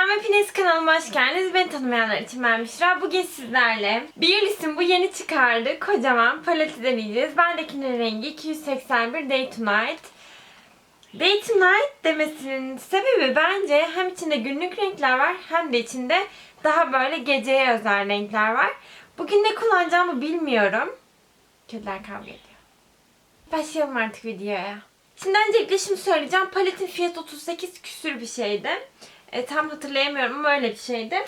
Selam hepiniz kanalıma hoş geldiniz. Beni tanımayanlar için ben Büşra. Bugün sizlerle Biolis'in bu yeni çıkardığı kocaman paleti deneyeceğiz. Bendekinin rengi 281 Day to Night. Day to Night demesinin sebebi bence hem içinde günlük renkler var hem de içinde daha böyle geceye özel renkler var. Bugün ne kullanacağımı bilmiyorum. Kediler kavga ediyor. Başlayalım artık videoya. Şimdi öncelikle şunu söyleyeceğim. Paletin fiyatı 38 küsür bir şeydi. E, tam hatırlayamıyorum ama öyle bir şeydi.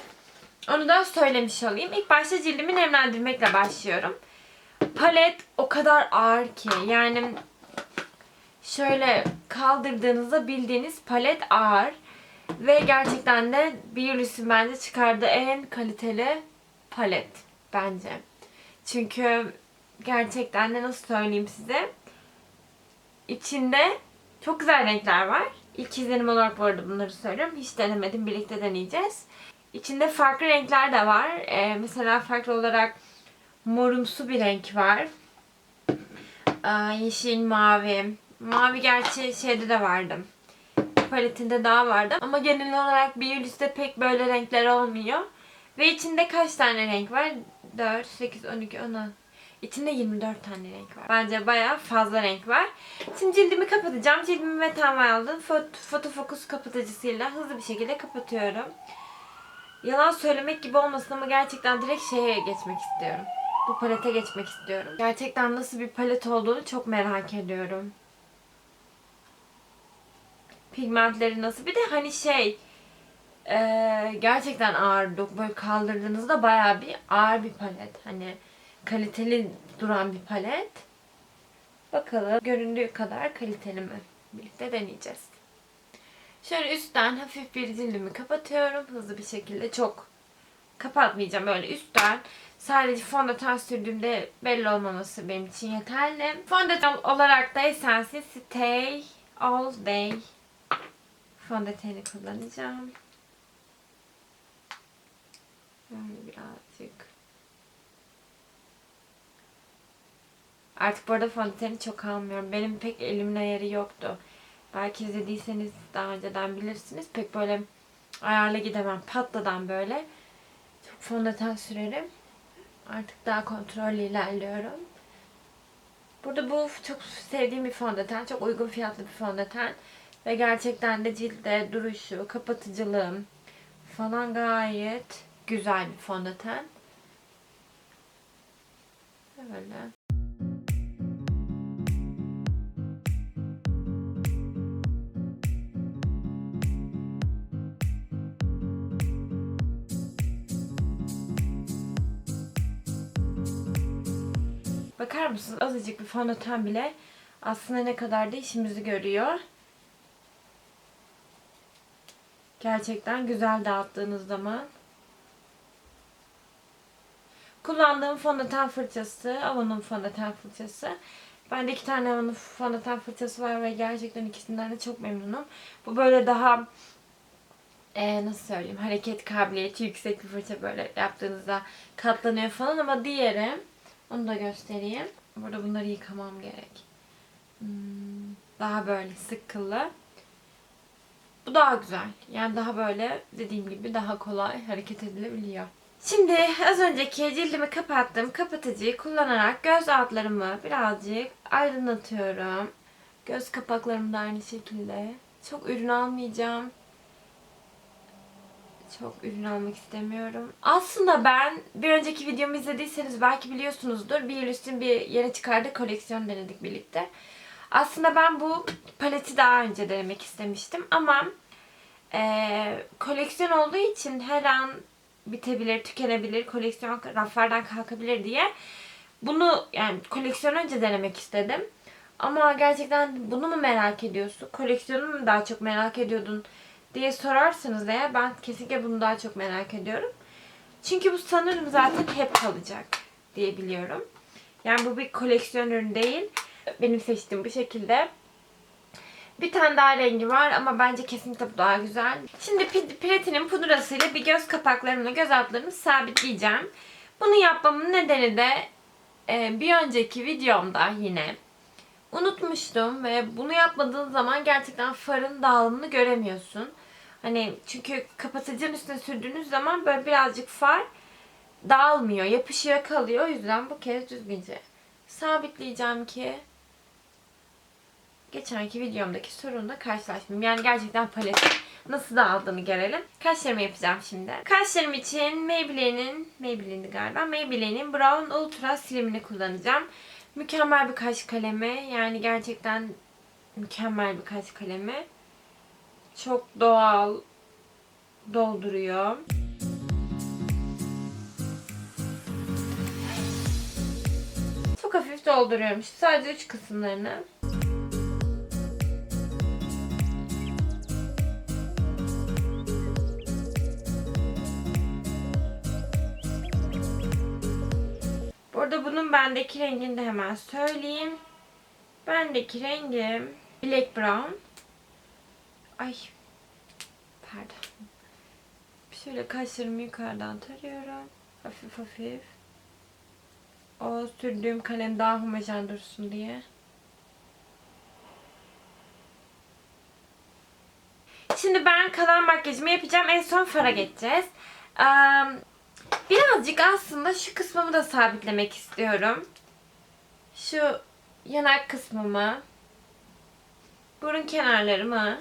Onu da söylemiş olayım. İlk başta cildimi nemlendirmekle başlıyorum. Palet o kadar ağır ki. Yani şöyle kaldırdığınızda bildiğiniz palet ağır. Ve gerçekten de Biolis'in bence çıkardığı en kaliteli palet bence. Çünkü gerçekten de nasıl söyleyeyim size İçinde çok güzel renkler var. İlk izlenim olarak bu arada bunları söylüyorum. Hiç denemedim. Birlikte deneyeceğiz. İçinde farklı renkler de var. Ee, mesela farklı olarak morumsu bir renk var. Aa, yeşil, mavi. Mavi gerçi şeyde de vardı. Paletinde daha vardı. Ama genel olarak Biolis'te pek böyle renkler olmuyor. Ve içinde kaç tane renk var? 4, 8, 12, 16. İçinde 24 tane renk var. Bence bayağı fazla renk var. Şimdi cildimi kapatacağım. Cildimi ve Aldım fot fotofokus kapatıcısıyla hızlı bir şekilde kapatıyorum. Yalan söylemek gibi olmasın ama gerçekten direkt şeye geçmek istiyorum. Bu palete geçmek istiyorum. Gerçekten nasıl bir palet olduğunu çok merak ediyorum. Pigmentleri nasıl? Bir de hani şey eee, gerçekten ağır. Böyle kaldırdığınızda bayağı bir ağır bir palet. Hani kaliteli duran bir palet. Bakalım göründüğü kadar kaliteli mi? Birlikte deneyeceğiz. Şöyle üstten hafif bir cildimi kapatıyorum. Hızlı bir şekilde çok kapatmayacağım. Böyle üstten sadece fondöten sürdüğümde belli olmaması benim için yeterli. Fondöten olarak da Essence'in Stay All Day fondöteni kullanacağım. Böyle birazcık Artık bu arada fondöteni çok almıyorum. Benim pek elimin ayarı yoktu. Belki izlediyseniz daha önceden bilirsiniz. Pek böyle ayarla gidemem. Patladan böyle. Çok fondöten sürerim. Artık daha kontrollü ilerliyorum. Burada bu çok sevdiğim bir fondöten. Çok uygun fiyatlı bir fondöten. Ve gerçekten de cilde duruşu, kapatıcılığım falan gayet güzel bir fondöten. Böyle. Bakar mısınız? Azıcık bir fondöten bile aslında ne kadar da işimizi görüyor. Gerçekten güzel dağıttığınız zaman. Kullandığım fondöten fırçası, Avon'un fondöten fırçası. Bende iki tane Avon'un fondöten fırçası var ve gerçekten ikisinden de çok memnunum. Bu böyle daha e, nasıl söyleyeyim hareket kabiliyeti yüksek bir fırça böyle yaptığınızda katlanıyor falan ama diğeri onu da göstereyim. Burada bunları yıkamam gerek. Hmm, daha böyle sık kıllı. Bu daha güzel. Yani daha böyle dediğim gibi daha kolay hareket edilebiliyor. Şimdi az önceki cildimi kapattım. Kapatıcıyı kullanarak göz altlarımı birazcık aydınlatıyorum. Göz kapaklarım da aynı şekilde. Çok ürün almayacağım. Çok ürün almak istemiyorum. Aslında ben bir önceki videomu izlediyseniz belki biliyorsunuzdur. Bir üstün bir yere çıkardı koleksiyon denedik birlikte. Aslında ben bu paleti daha önce denemek istemiştim ama e, koleksiyon olduğu için her an bitebilir, tükenebilir, koleksiyon raflardan kalkabilir diye bunu yani koleksiyon önce denemek istedim. Ama gerçekten bunu mu merak ediyorsun? Koleksiyonu mu daha çok merak ediyordun? Diye sorarsanız eğer ben kesinlikle bunu daha çok merak ediyorum. Çünkü bu sanırım zaten hep kalacak diye biliyorum. Yani bu bir koleksiyon ürün değil. Benim seçtiğim bu şekilde. Bir tane daha rengi var ama bence kesinlikle bu daha güzel. Şimdi Platinum pudrasıyla bir göz kapaklarımla göz altlarımı sabitleyeceğim. Bunu yapmamın nedeni de e, bir önceki videomda yine unutmuştum ve bunu yapmadığın zaman gerçekten farın dağılımını göremiyorsun. Hani çünkü kapatıcının üstüne sürdüğünüz zaman böyle birazcık far dağılmıyor. Yapışıyor kalıyor. O yüzden bu kez düzgünce sabitleyeceğim ki geçenki videomdaki sorunla karşılaşmayayım. Yani gerçekten paletin nasıl dağıldığını görelim. Kaşlarımı yapacağım şimdi. Kaşlarım için Maybelline'in Maybelline'di galiba. Maybelline'in Brown Ultra silimini kullanacağım. Mükemmel bir kaş kalemi. Yani gerçekten mükemmel bir kaş kalemi. Çok doğal dolduruyor. Çok hafif dolduruyorum. Şu Sadece uç kısımlarını. Burada bunun bendeki rengini de hemen söyleyeyim. Bendeki rengim Black Brown. Ay. Pardon. Şöyle kaşlarımı yukarıdan tarıyorum. Hafif hafif. O sürdüğüm kalem daha homojen dursun diye. Şimdi ben kalan makyajımı yapacağım. En son fara geçeceğiz. Birazcık aslında şu kısmımı da sabitlemek istiyorum. Şu yanak kısmımı, burun kenarlarımı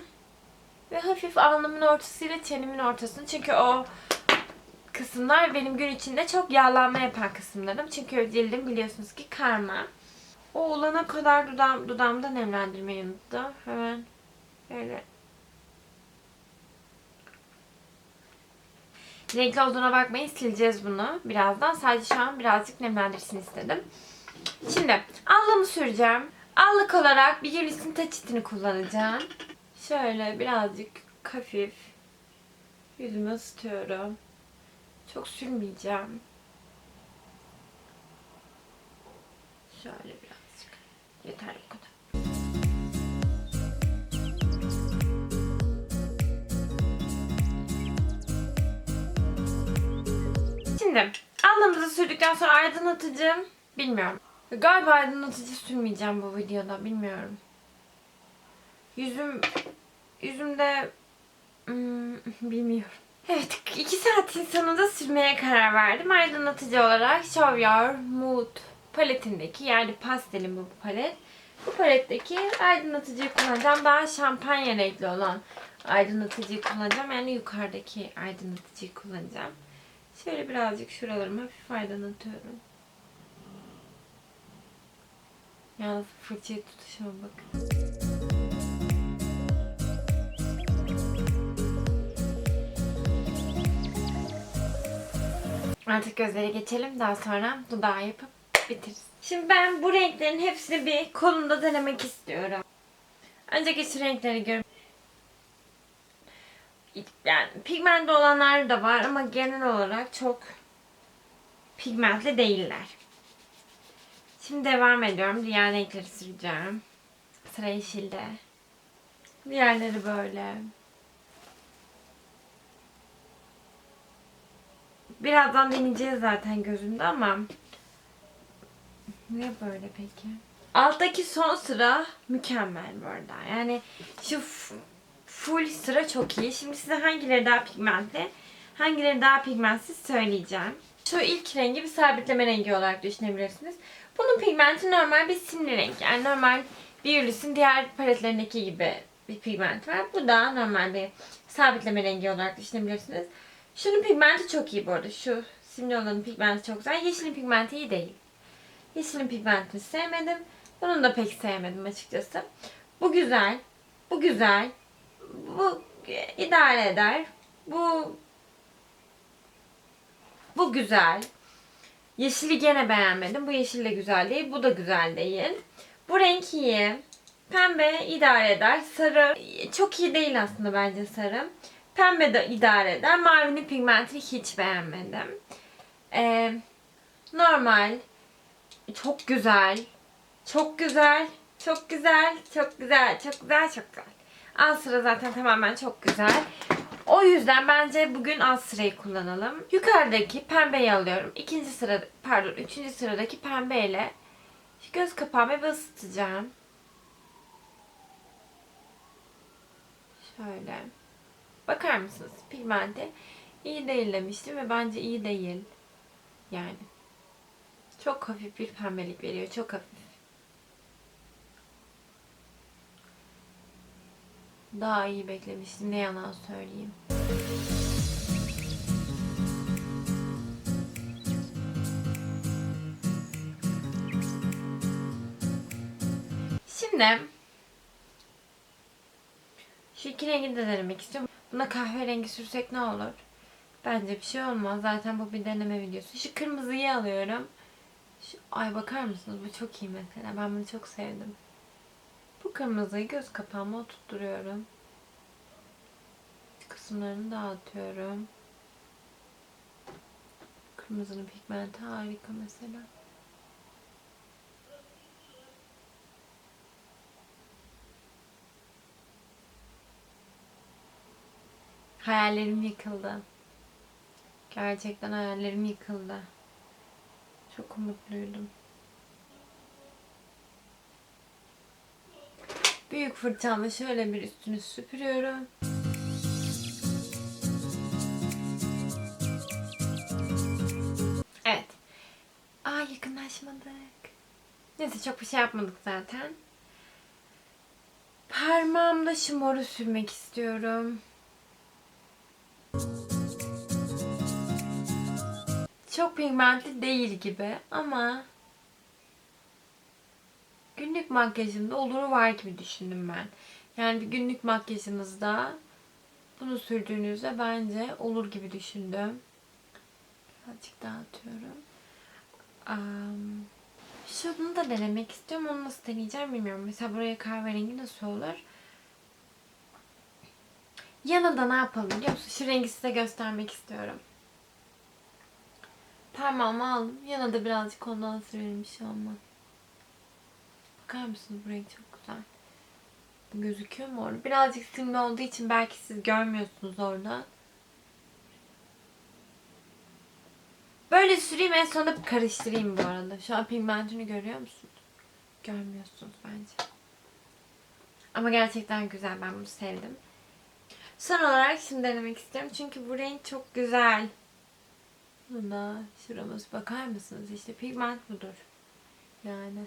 ve hafif alnımın ortasıyla çenimin ortasını. Çünkü o kısımlar benim gün içinde çok yağlanma yapan kısımlarım. Çünkü cildim biliyorsunuz ki karma. O olana kadar dudağım, dudağımda nemlendirmeyi unuttum. Hemen böyle Renkli olduğuna bakmayın sileceğiz bunu birazdan. Sadece şu an birazcık nemlendirsin istedim. Şimdi allığımı süreceğim. Allık olarak bir Yulis'in taçitini kullanacağım. Şöyle birazcık hafif yüzümü ısıtıyorum. Çok sürmeyeceğim. Şöyle birazcık. Yeter bu kadar. Şimdi alnımızı sürdükten sonra aydınlatıcı bilmiyorum. Galiba aydınlatıcı sürmeyeceğim bu videoda bilmiyorum. Yüzüm yüzümde hmm, bilmiyorum. Evet iki saatin sonunda sürmeye karar verdim. Aydınlatıcı olarak Show Your Mood paletindeki yani pastelim bu palet. Bu paletteki aydınlatıcıyı kullanacağım. Daha şampanya renkli olan aydınlatıcıyı kullanacağım. Yani yukarıdaki aydınlatıcıyı kullanacağım. Şöyle birazcık şuralarımı hafif aydınlatıyorum. Yalnız fırçayı tutuşuma bakın. Artık gözlere geçelim. Daha sonra dudağı yapıp bitiririz. Şimdi ben bu renklerin hepsini bir kolumda denemek istiyorum. Önceki şu renkleri gör. Yani pigmentli olanlar da var ama genel olarak çok pigmentli değiller. Şimdi devam ediyorum. Diğer renkleri süreceğim. Sıra yeşilde. Diğerleri böyle. Birazdan deneyeceğiz zaten gözümde ama Niye böyle peki? Alttaki son sıra mükemmel bu arada. Yani şu full sıra çok iyi. Şimdi size hangileri daha pigmentli, hangileri daha pigmentsiz söyleyeceğim. Şu ilk rengi bir sabitleme rengi olarak düşünebilirsiniz. Bunun pigmenti normal bir simli renk. Yani normal Biolis'in diğer paletlerindeki gibi bir pigment var. Bu da normal bir sabitleme rengi olarak düşünebilirsiniz. Şunun pigmenti çok iyi bu arada. Şu simli olanın pigmenti çok güzel. Yeşilin pigmenti iyi değil. Yeşilin pigmentini sevmedim. Bunun da pek sevmedim açıkçası. Bu güzel. Bu güzel. Bu idare eder. Bu bu güzel. Yeşili gene beğenmedim. Bu yeşil de güzel değil. Bu da güzel değil. Bu renk iyi. Pembe idare eder. Sarı çok iyi değil aslında bence sarı. Pembe de idare eder. Mavinin pigmentini hiç beğenmedim. Ee, normal. Çok güzel. Çok güzel. Çok güzel. Çok güzel. Çok güzel. Çok güzel. Alt sıra zaten tamamen çok güzel. O yüzden bence bugün alt sırayı kullanalım. Yukarıdaki pembeyi alıyorum. İkinci sıra, pardon, üçüncü sıradaki pembeyle göz kapağımı bir ısıtacağım. Şöyle. Bakar mısınız? Pigmenti iyi değil demiştim ve bence iyi değil. Yani. Çok hafif bir pembelik veriyor. Çok hafif. Daha iyi beklemiştim. Ne yalan söyleyeyim. Şimdi şu iki rengi de denemek istiyorum. Buna kahverengi sürsek ne olur? Bence bir şey olmaz. Zaten bu bir deneme videosu. Şu kırmızıyı alıyorum. Şu, ay bakar mısınız? Bu çok iyi mesela. Ben bunu çok sevdim. Bu kırmızıyı göz kapağıma oturtturuyorum. Kısımlarını dağıtıyorum. Kırmızının pigmenti harika mesela. Hayallerim yıkıldı. Gerçekten hayallerim yıkıldı. Çok umutluydum. Büyük fırçamla şöyle bir üstünü süpürüyorum. Evet. Aa yakınlaşmadık. Neyse çok bir şey yapmadık zaten. Parmağımda şu sürmek istiyorum. Çok pigmentli değil gibi ama günlük makyajımda oluru var gibi düşündüm ben. Yani bir günlük makyajınızda bunu sürdüğünüzde bence olur gibi düşündüm. Birazcık daha atıyorum. Um, şunu da denemek istiyorum. Onu nasıl deneyeceğim bilmiyorum. Mesela buraya kahverengi nasıl olur? Yanında ne yapalım biliyor musun? Şu rengi size göstermek istiyorum. Parmağımı aldım. Yana da birazcık ondan sürelim bir şey. Bakar mısınız bu renk çok güzel. Bu gözüküyor mu orada? Birazcık simli olduğu için belki siz görmüyorsunuz orada. Böyle süreyim en sonunda karıştırayım bu arada. Şu an pigmentini görüyor musunuz? Görmüyorsunuz bence. Ama gerçekten güzel. Ben bunu sevdim. Son olarak şimdi denemek istiyorum. Çünkü bu renk çok güzel. Buna şuramız bakar mısınız? İşte pigment budur. Yani.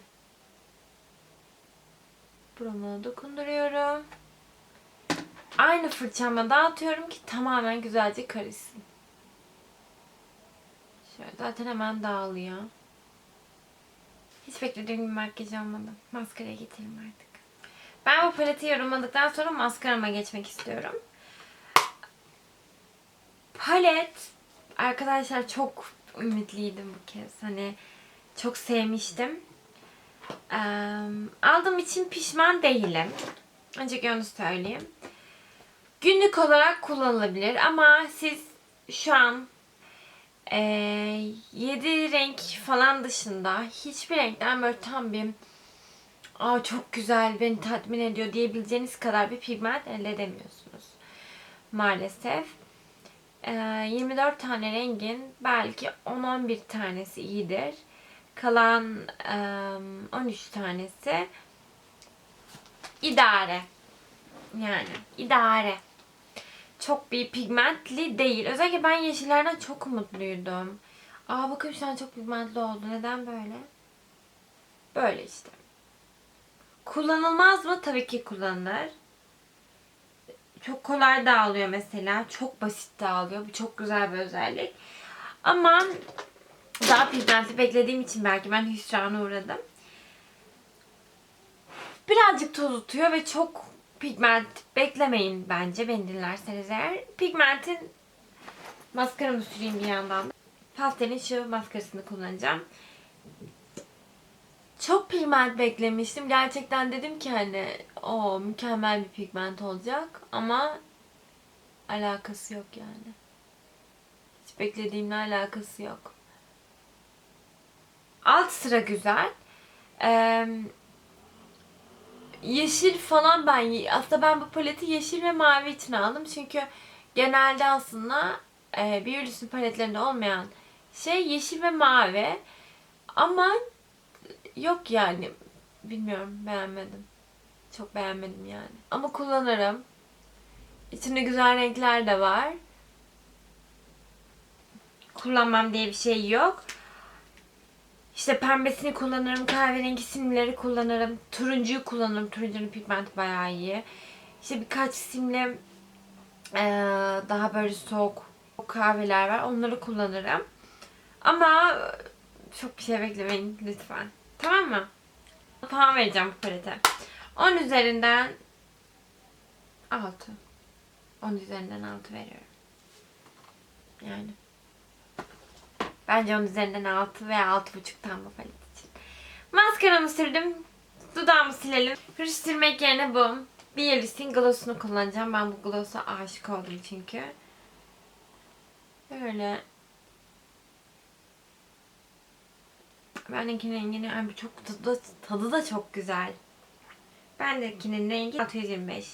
Burama dokunduruyorum. Aynı fırçamla dağıtıyorum ki tamamen güzelce karışsın. Şöyle zaten hemen dağılıyor. Hiç beklediğim gibi makyaj olmadı. Maskaraya geçelim artık. Ben bu paleti yorumladıktan sonra maskarama geçmek istiyorum. Palet arkadaşlar çok ümitliydim bu kez. Hani çok sevmiştim. Ee, aldığım için pişman değilim. Ancak onu söyleyeyim. Günlük olarak kullanılabilir ama siz şu an e, 7 renk falan dışında hiçbir renkten böyle tam bir Aa çok güzel beni tatmin ediyor diyebileceğiniz kadar bir pigment elde edemiyorsunuz. Maalesef. Ee, 24 tane rengin belki 10-11 tanesi iyidir. Kalan e, 13 tanesi idare. Yani idare. Çok bir pigmentli değil. Özellikle ben yeşillerden çok umutluydum. Aa bakın şu an çok pigmentli oldu. Neden böyle? Böyle işte. Kullanılmaz mı? Tabii ki kullanılır. Çok kolay dağılıyor mesela. Çok basit dağılıyor. Bu çok güzel bir özellik. Ama daha pigmentli beklediğim için belki ben hüsrana uğradım. Birazcık toz tutuyor ve çok pigment beklemeyin bence beni dinlerseniz eğer. Pigmentin maskaramı süreyim bir yandan. Pastelin şu maskarasını kullanacağım. Çok pigment beklemiştim. Gerçekten dedim ki hani o mükemmel bir pigment olacak ama alakası yok yani. Hiç beklediğimle alakası yok. Alt sıra güzel. Ee, yeşil falan ben aslında ben bu paleti yeşil ve mavi için aldım. Çünkü genelde aslında e, Biolis'in paletlerinde olmayan şey yeşil ve mavi. Ama yok yani. Bilmiyorum beğenmedim. Çok beğenmedim yani. Ama kullanırım. İçinde güzel renkler de var. Kullanmam diye bir şey yok. İşte pembesini kullanırım, kahverengi simleri kullanırım, turuncuyu kullanırım. Turuncunun pigmenti bayağı iyi. İşte birkaç simli eee, daha böyle soğuk kahveler var. Onları kullanırım. Ama çok bir şey beklemeyin lütfen. Tamam mı? Puan vereceğim bu palete. 10 üzerinden 6. 10 üzerinden 6 veriyorum. Yani. Bence 10 üzerinden 6 veya 6.5 tam bu palet için. Maskaramı sürdüm. Dudağımı silelim. Ruj sürmek yerine bu. Bielis'in gloss'unu kullanacağım. Ben bu gloss'a aşık oldum çünkü. Böyle. Bendekinin rengini ay bu çok tadı da, tadı da çok güzel. Bendekinin rengi 625.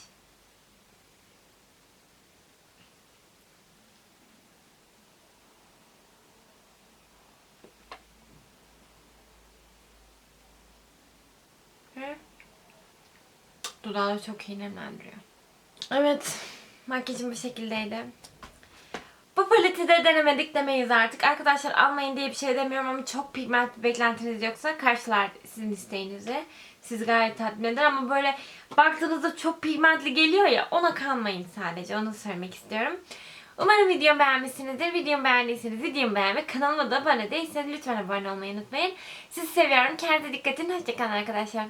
Ve Dudağı çok iyi nemlendiriyor. Evet. Makyajım bu şekildeydi. Bu paleti de denemedik demeyiz artık. Arkadaşlar almayın diye bir şey demiyorum ama çok pigment bir beklentiniz yoksa karşılar sizin isteğinizi. Siz gayet tatmin eder ama böyle baktığınızda çok pigmentli geliyor ya ona kalmayın sadece. Onu söylemek istiyorum. Umarım videomu beğenmişsinizdir. Videomu beğendiyseniz videomu beğenmeyi, kanalıma da abone değilseniz lütfen abone olmayı unutmayın. Sizi seviyorum. Kendinize dikkat edin. Hoşçakalın arkadaşlar.